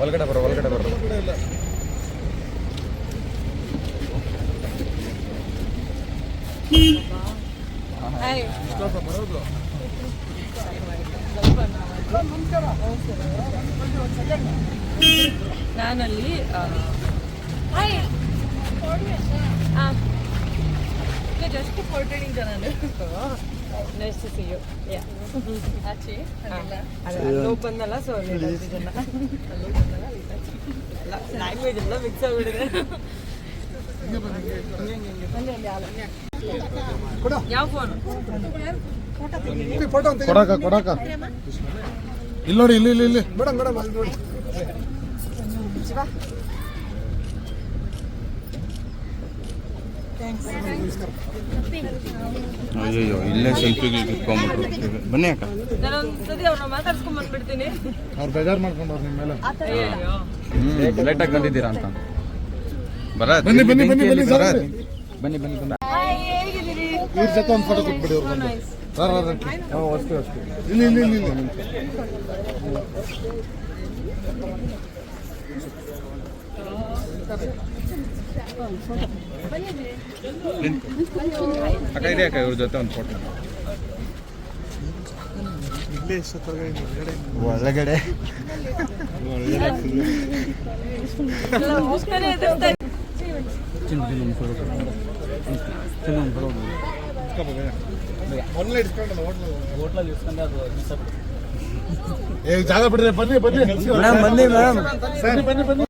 ಒಳಗಡೆ ಬರೋ ಒಳಗಡೆ ಬರೋ ನಾನಲ್ಲಿ just nice to see you ಆಚೆ ಅಲ್ಲೋಗಿ ಬಂದಲ್ಲ ಸೊ ಜನ ಲ್ಯಾಂಗ್ವೇಜ್ ಎಲ್ಲ ಮಿಕ್ಸ್ ಯಾವ ಫೋನು ಕೊಡಕ ಕೊಡಕ ಇಲ್ಲಿ ನೋಡಿ ಇಲ್ಲಿ ಇಲ್ಲಿ ಇಲ್ಲಿ. ಮೇಡಮ್ ಮೇಡಮ್ ಅಲ್ಲಿ ನೋಡಿ. ಅಯ್ಯೋ ಇಲ್ಲೇ ಸೆಲ್ಫಿಗೆ ಕುತ್ಕೊಂಡ್ಬಿಟ್ರು ಬನ್ನಿ ಅಕ್ಕ. ಅವ್ರು ಬೇಜಾರು ಮಾಡ್ಕೊಂಡವ್ರು ನಿಮ್ಮ ಮೇಲೆ. ಅಯ್ಯೋ ಲೇಟಾಗಿ ಬಂದಿದ್ದೀರಾ ಅಂತ. ಬರ ಬನ್ನಿ, ಬನ್ನಿ, ಬನ್ನಿ, ಬನ್ನಿ. ಸರ್. ಬನ್ನಿ ಬನ್ನಿ ಬನ್ನಿ. ಹೇಗಿದ್ದೀರಿ? ಇವ್ರ ಜೊತೆ ಒಂದು ಫೋಟೋ ಕೊಟ್ಬಿಡಿ ಅವ್ರು ಬಂದು. ಸರ್ ಹಾಂ ಅಷ್ಟೇ ಅಷ್ಟೇ. ಇಲ್ಲಿ ಇಲ್ಲಿ ಇಲ್ಲಿ ಇಲ್ಲಿ. ಅಕ್ಕ ಇದೆ ಅಕ್ಕ ಇವ್ರ ಜೊತೆ ಒಂದು ಫೋಟೋ ಒಳಗಡೆ. ಜಾಗ ಬಿಡ್ರಿ ಬನ್ನಿ ಬನ್ನಿ. ಬನ್ನಿ ಮೇಡಮ್. ಬನ್ನಿ ಬನ್ನಿ ಬನ್ನಿ.